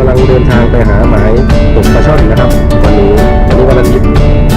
กำลังเดินทางไปหาหมายตกปลาช่อนนะครับ วันนี้วันนี้วันอาทิตย์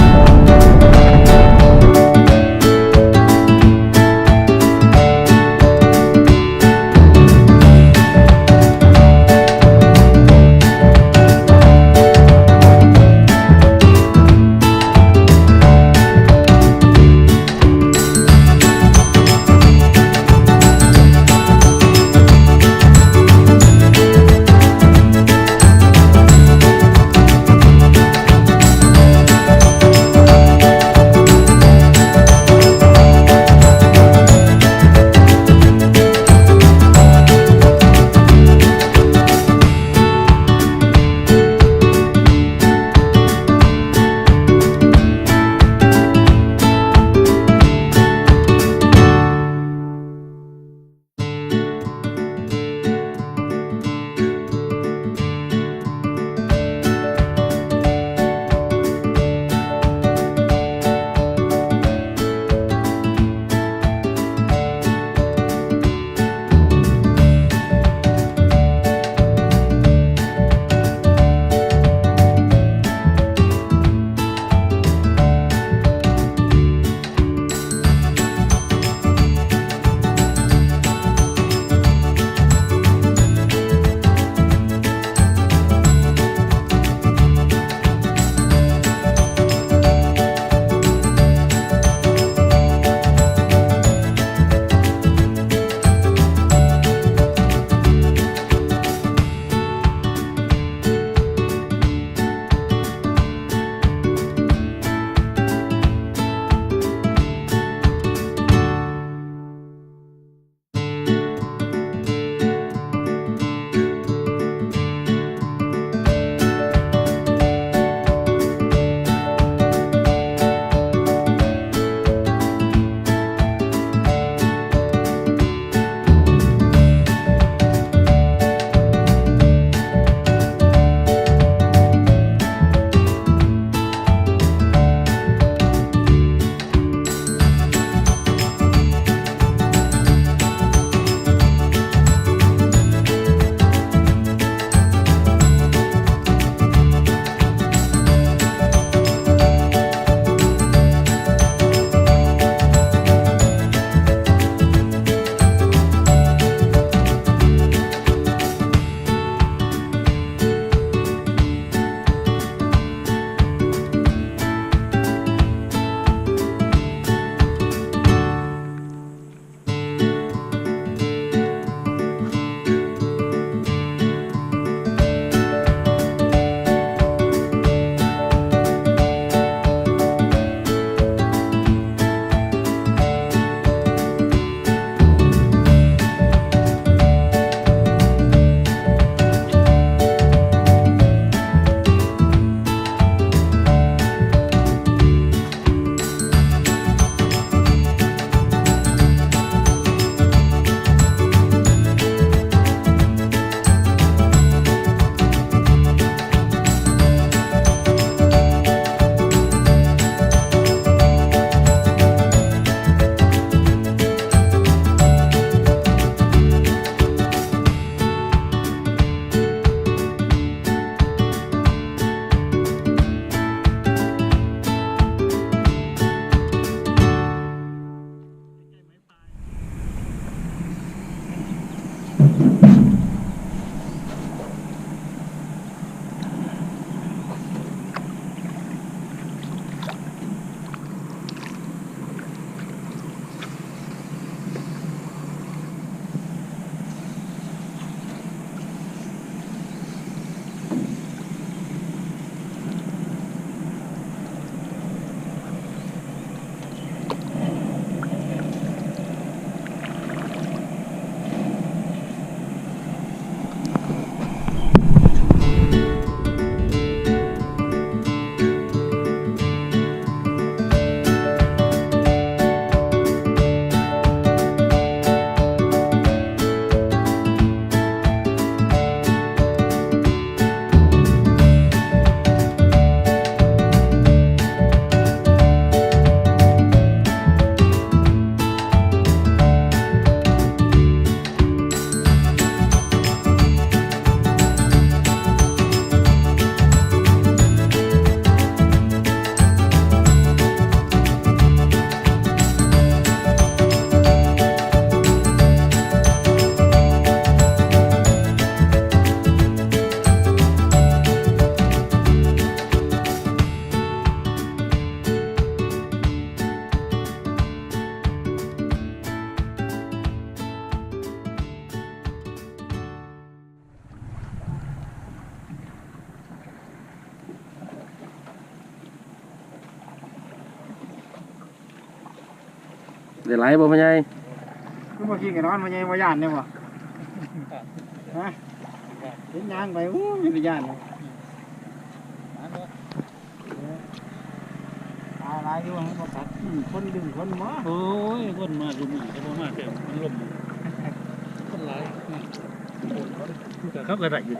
เดี๋ยวไหลบ่พ่อใหญ่คือเมื่อกี้กันนอนมาใหญ่มาย่านเนี่ยบ่ฮะเห็นยางไปอู้ยไม่ย่านเลยตายหลายอยู่มันบ่กัดอืมคนดึงคนหมอโอ้ยคนมาดูมือเขาบอกมาเต็มมันลมคนหลายแต่เขาก็ได้อยู่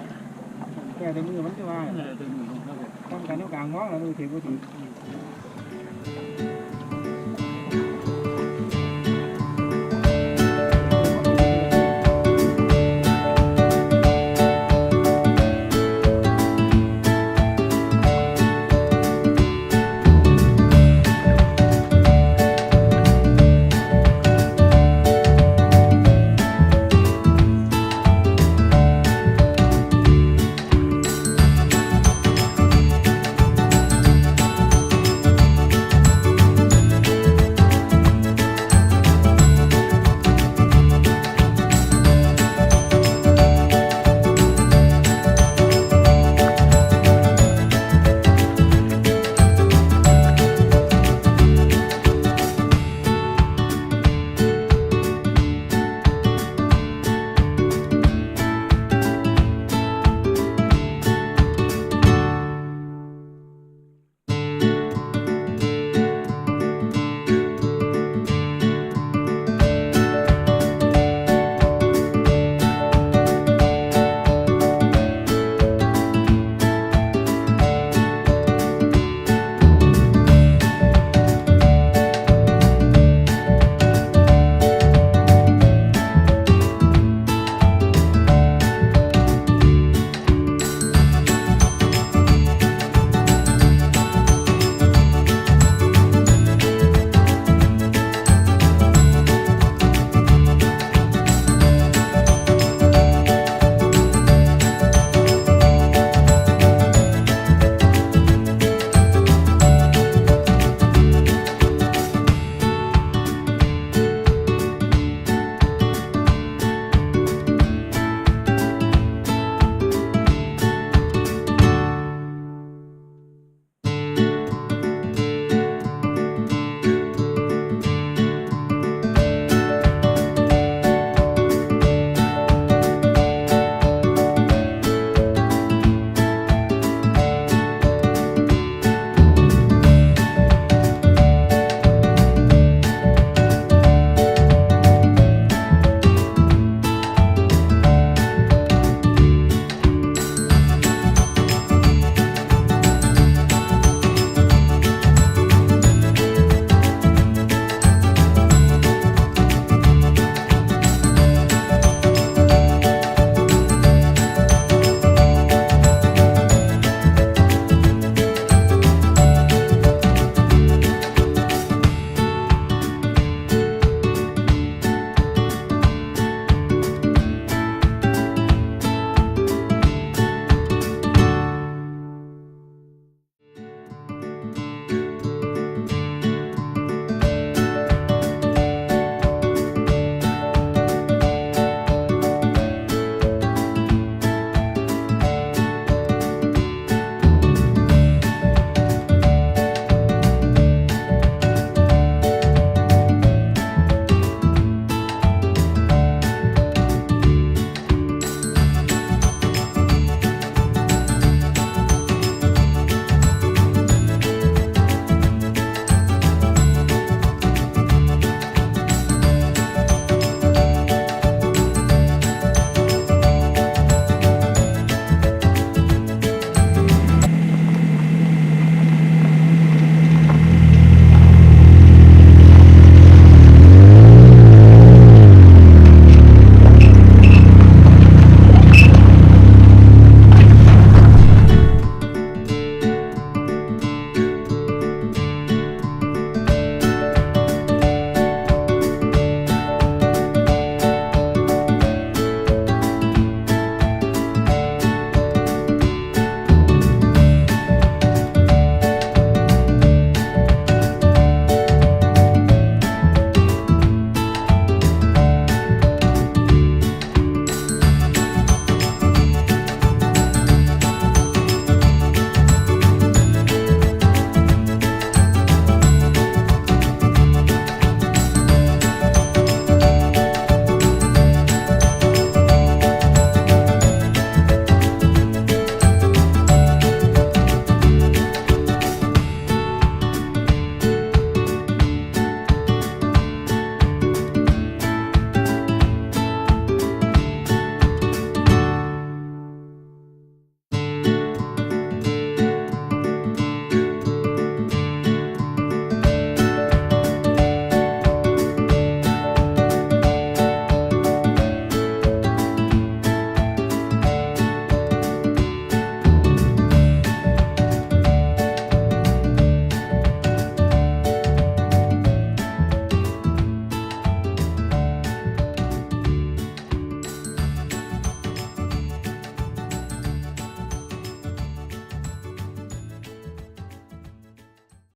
แก่ในมือมันจะว่าเออเต็มมือของเขาต้องการนิ้วกลางมองแล้วมือถือมือถือ